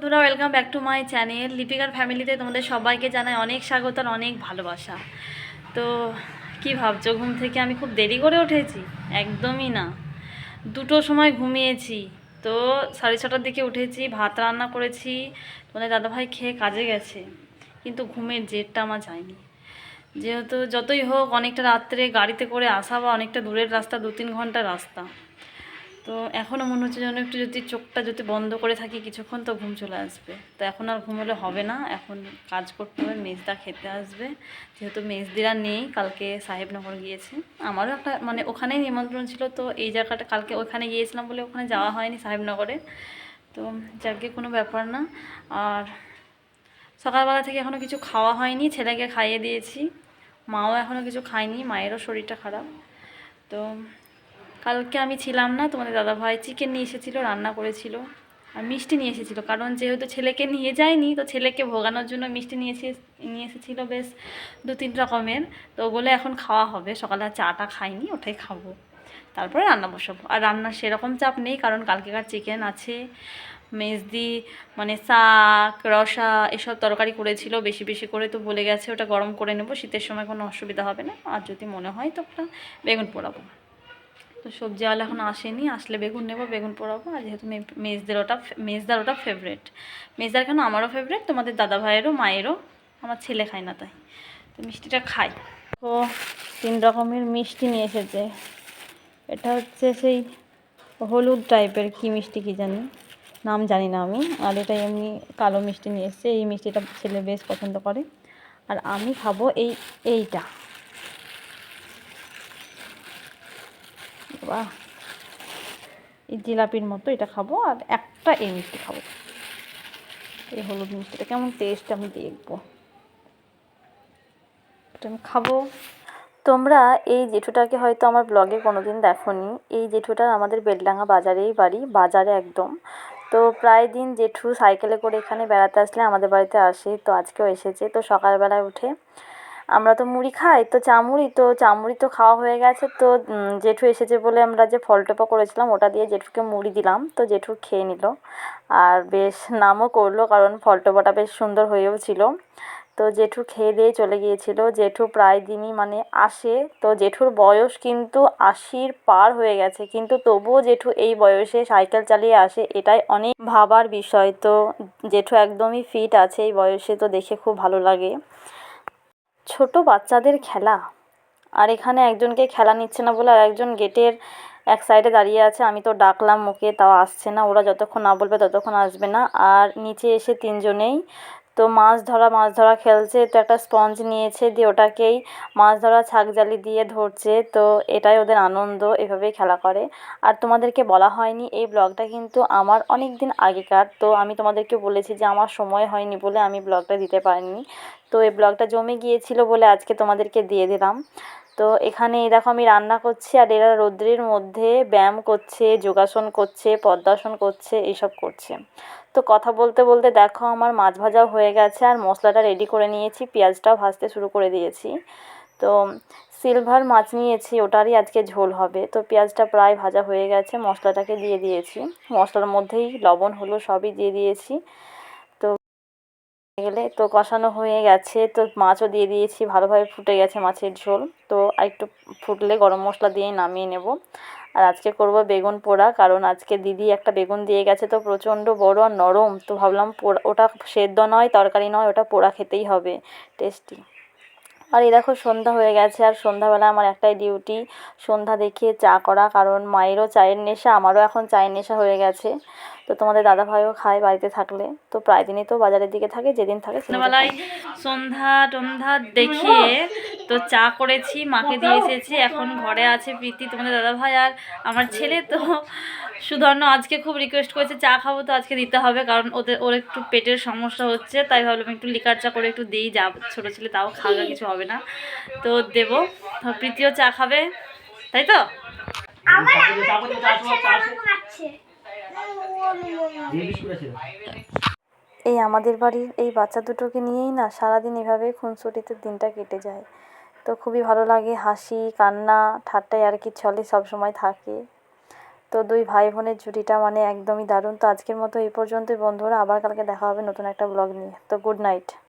বন্ধুরা welcome back to my channel লিপিকার ফ্যামিলিতে তোমাদের সবাইকে জানাই অনেক স্বাগত আর অনেক ভালোবাসা। তো কি ভাবছ, ঘুম থেকে আমি খুব দেরি করে উঠেছি? একদমই না। দুটো সময় ঘুমিয়েছি। তো সাড়ে ছটার দিকে উঠেছি, ভাত রান্না করেছি। তোমাদের দাদাভাই খেয়ে কাজে গেছে। কিন্তু ঘুমের জেরটা আমার যায়নি। যেহেতু যতই হোক, অনেকটা রাত্রে গাড়িতে করে আসা বা অনেকটা দূরের রাস্তা দু তিন ঘণ্টা রাস্তা। তো এখনও মনে হচ্ছে যেন একটু যদি চোখটা যদি বন্ধ করে থাকি কিছুক্ষণ, তো ঘুম চলে আসবে। তো এখন আর ঘুমোলে হবে না। এখন কাজ করতে হবে, মেজদা খেতে আসবে। যেহেতু মেজদিরা নেই, কালকে সাহেবনগর গিয়েছে। আমারও একটা মানে ওখানেই নিমন্ত্রণ ছিল, তো এই জায়গাটা কালকে ওখানে গিয়েছিলাম বলে ওখানে যাওয়া হয়নি সাহেবনগরে। তো যাকে কোনো ব্যাপার না। আর সকালবেলা থেকে এখনও কিছু খাওয়া হয়নি, ছেলেকে খাইয়ে দিয়েছি। মাও এখনও কিছু খায়নি, মায়েরও শরীরটা খারাপ। তো কালকে আমি ছিলাম না, তোমাদের দাদাভাই চিকেন নিয়ে এসেছিল, রান্না করেছিল আর মিষ্টি নিয়ে এসেছিল। কারণ যেহেতু ছেলেকে নিয়ে যায়নি, তো ছেলেকে ভোগানোর জন্য মিষ্টি নিয়ে এসে, নিয়ে এসেছিল বেশ দু তিন রকমের। তো ওগুলো এখন খাওয়া হবে, সকালে চাটা খাইনি, ওটাই খাব। তারপরে রান্না বসাবো। আর রান্নার সেরকম চাপ নেই, কারণ কালকেকার চিকেন আছে, মেজদি মানে শাক, রসা, এসব তরকারি করেছিল, বেশি বেশি করে তো বলে গেছে, ওটা গরম করে নেব, শীতের সময় কোনো অসুবিধা হবে না। আর যদি মনে হয়, তো ওটা বেগুন পোড়াবো। তো সবজি সবজিওয়ালা এখন আসেনি, আসলে বেগুন নেব, বেগুন পোড়াবো, আর যেহেতু মেজদের ওটা মেজদার ওটা ফেভারেট মেজদার কেন আমারও ফেভারেট তোমাদের দাদা ভাইয়েরও মায়েরও, আমার ছেলে খায় না তাই। তো মিষ্টিটা খাই। তো তিন রকমের মিষ্টি নিয়ে এসেছে। এটা হচ্ছে সেই হলুদ টাইপের কি মিষ্টি কি জানি? নাম জানি না আমি। আর এটা এমনি কালো মিষ্টি নিয়ে এসছে। এই মিষ্টিটা ছেলে বেশ পছন্দ করে। আর আমি খাব এই এইটা। বাহ এই জিলাপির মতো এটা খাব আর একটা এই মিষ্টি খাব। এই হলুদ মিষ্টিটা কেমন টেস্ট আমি দেখব। এটা আমি খাব। তোমরা এই জেঠুটাকে হয়তো আমার ব্লগে কোনোদিন দেখোনি। এই জেঠুটা আমাদের বেলডাঙ্গা বাজারেই বাড়ি, বাজারে একদম। তো প্রায় দিন জেঠু সাইকেলে করে এখানে বেড়াতে আসলে আমাদের বাড়িতে আসে, তো আজকেও এসেছে। তো সকালবেলায় উঠে আমরা তো মুড়ি খাই, তো চামুড়ি তো চামুড়ি তো খাওয়া হয়ে গেছে, তো জেঠু এসেছে বলে আমরা যে ফলটোপা করেছিলাম, ওটা দিয়ে জেঠুকে মুড়ি দিলাম, তো জেঠু খেয়ে নিল। আর বেশ নামও করল, কারণ ফলটোপাটা বেশ সুন্দর হয়েও ছিল। তো জেঠু খেয়ে দিয়ে চলে গিয়েছিল। জেঠু প্রায় দিনই মানে আসে, তো জেঠুর বয়স কিন্তু আশির পার হয়ে গেছে, কিন্তু তবুও জেঠু এই বয়সে সাইকেল চালিয়ে আসে, এটাই অনেক ভাবার বিষয়। তো জেঠু একদমই ফিট আছে এই বয়সে, তো দেখে খুব ভালো লাগে। ছোট বাচ্চাদের খেলা। আর এখানে একজনকে খেলা নিচ্ছে না বলে আর একজন গেটের এক সাইডে দাঁড়িয়ে আছে। আমি তো ডাকলাম, ওকে, তাও আসছে না। ওরা যতক্ষণ না বলবে ততক্ষণ আসবে না। আর নিচে এসে তিনজনেই তো মাছ ধরা মাছ ধরা খেলছে। তো একটা স্পঞ্জ নিয়েছে দিয়ে ওটাকেই মাছ ধরা ছাকজালি দিয়ে ধরছে। তো এটাই ওদের আনন্দ, এভাবেই খেলা করে। আর তোমাদেরকে বলা হয়নি, এই ব্লগটা কিন্তু আমার অনেক দিন আগেকার। তো আমি তোমাদেরকে বলেছি যে আমার সময় হয়নি বলে আমি ব্লগটা দিতে পারিনি। তো এই ব্লগটা জমে গিয়েছিল বলে আজকে তোমাদেরকে দিয়ে দিলাম। তো এখানে এই দেখো আমি রান্না করছি আর এরা রৌদ্রের মধ্যে ব্যায়াম করছে, যোগাসন করছে, পদ্মাসন করছে এইসব করছে। তো কথা বলতে বলতে দেখো আমার মাছ ভাজাও হয়ে গেছে আর মশলাটা রেডি করে নিয়েছি, পেঁয়াজটাও ভাজতে শুরু করে দিয়েছি। তো সিলভার মাছ নিয়েছি, ওটারই আজকে ঝোল হবে। তো পেঁয়াজটা প্রায় ভাজা হয়ে গেছে, মশলাটাকে দিয়ে দিয়েছি। মশলার মধ্যেই লবণ হলো সবই দিয়ে দিয়েছি। গেলে তো কষানো হয়ে গেছে, তো মাছও দিয়ে দিয়েছি, ভালোভাবে ফুটে গেছে মাছের ঝোল। তো একটু ফুটলে গরম মশলা দিয়ে নামিয়ে নেব। আর আজকে করব বেগুন পোড়া, কারণ আজকে দিদি একটা বেগুন দিয়ে গেছে তো প্রচণ্ড বড় আর নরম। তো ভাবলাম পোড়া, ওটা সেদ্ধ নয়, তরকারি নয়, ওটা পোড়া খেতেই হবে। টেস্টি। আর এই দেখো সন্ধ্যা হয়ে গেছে আর সন্ধ্যাবেলা আমার একটাই ডিউটি সন্ধ্যা দেখিয়ে চা করা কারণ মায়েরও চায়ের নেশা আমারও এখন চায়ের নেশা হয়ে গেছে। তো তোমাদের দাদা ভাইও খায় বাড়িতে থাকলে তো প্রায় দিনই তো বাজারের দিকে থাকে যেদিন থাকে সন্ধ্যাবেলায় সন্ধ্যা টন্ধা দেখিয়ে তো চা করেছি মাকে দিয়ে এসেছি এখন ঘরে আছে প্রীতি তোমাদের দাদা ভাই আর আমার ছেলে তো সুধর্ণ আজকে খুব রিকোয়েস্ট করেছে চা খাব তো আজকে দিতে হবে কারণ ওদের ওর একটু পেটের সমস্যা হচ্ছে তাই ভাবলাম একটু লিকার চা করে একটু দিই যা ছোটো ছেলে তাও খাওয়া কিছু হবে না। তো দেবো প্রীতিও চা খাবে তাই তো? এই আমাদের বাড়ির এই বাচ্চা দুটোকে নিয়েই না সারাদিন এভাবে খুনসুটিতে দিনটা কেটে যায়। তো খুবই ভালো লাগে, হাসি, কান্না, ঠাট্টাই আর কি ছলে সব সময় থাকে। তো দুই ভাই বোনের জুটিটা মানে একদমই দারুণ। তো আজকের মতো এই পর্যন্তই বন্ধুরা, আবার কালকে দেখা হবে নতুন একটা ব্লগ নিয়ে। তো গুড নাইট